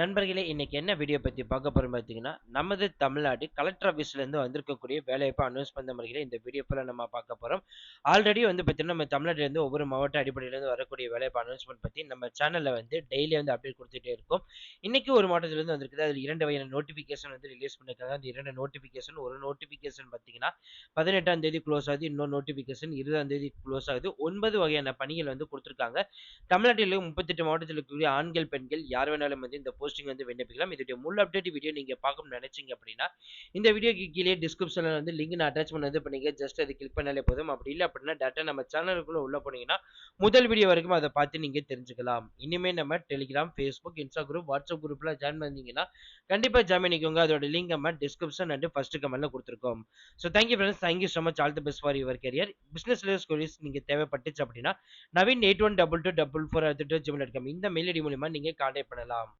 நண்பர்களே இன்னைக்கு என்ன வீடியோ பற்றி பார்க்க போகிறோம் பார்த்தீங்கன்னா நமது தமிழ்நாடு கலெக்டர் ஆஃபீஸ்லேருந்து வந்திருக்கக்கூடிய வேலைவாய்ப்பு அனௌன்ஸ் பண்ண முறையில் இந்த வீடியோ ஃபுல்லாக நம்ம பார்க்க போகிறோம் ஆல்ரெடி வந்து பார்த்தீங்கன்னா நம்ம தமிழ்நாட்டிலேருந்து ஒவ்வொரு மாவட்ட அடிப்படையிலேருந்து வரக்கூடிய வேலைவாய்ப்பு அனௌன்ஸ்மெண்ட் பற்றி நம்ம சேனலில் வந்து டெய்லி வந்து அப்டேட் கொடுத்துட்டே இருக்கும். இன்னைக்கு ஒரு மாவட்டத்திலேருந்து வந்திருக்குது. அதில் இரண்டு வகையான நோட்டிஃபிகேஷன் வந்து ரிலீஸ் பண்ணியிருக்காங்க. அந்த இரண்டு நோட்டிஃபிகேஷன் ஒரு நோட்டிஃபிகேஷன் பார்த்தீங்கன்னா பதினெட்டாம் தேதி க்ளோஸ் ஆகுது. இன்னொரு நோட்டிஃபிகேஷன் இருபதாம் தேதி க்ளோஸ் ஆகுது. ஒன்பது வகையான பணிகள் வந்து கொடுத்துருக்காங்க. தமிழ்நாட்டில் முப்பத்தெட்டு மாவட்டத்தில் இருக்கக்கூடிய ஆண்கள் பெண்கள் யார் வேணாலும் வந்து இந்த போஸ்டிங் வந்து விண்ணப்பிக்கலாம். இதோடைய முழு அப்டேட் வீடியோ நீங்கள் பார்க்கணும்னு நினைச்சீங்க அப்படின்னா இந்த வீடியோக்கு கீழே டிஸ்கிரிப்ஷனில் வந்து லிங்க் நான் அட்டாச் பண்ணது பண்ணீங்க ஜஸ்ட் அது கிளிக் பண்ணாலே போதும். அப்படி இல்லை அப்படின்னா டேட்டா நம்ம சேனலுக்குள்ளே உள்ள போனீங்கன்னா முதல் வீடியோ வரைக்கும் அதை பார்த்து நீங்கள் தெரிஞ்சுக்கலாம். இனிமேல் நம்ம Telegram Facebook Insta group WhatsApp குரூப்பில் ஜாயின் பண்ணீங்கன்னா கண்டிப்பாக ஜாயின் பண்ணிக்கோங்க. அதோட லிங்க் நம்ம டிஸ்கிரிப்ஷன் அண்ட் ஃபஸ்ட்டு கமெண்ட்டில் கொடுத்துருக்கோம். So thank you friends thank you so much all the best for your career business leaders கொரிஸ் நீங்கள் தேவைப்பட்டுச்சு அப்படின்னா Naveen eight one double two double four அது டூ காம் இந்த மெயில் ஐடி மூலிமா நீங்கள் கான்டாக்ட் பண்ணலாம்.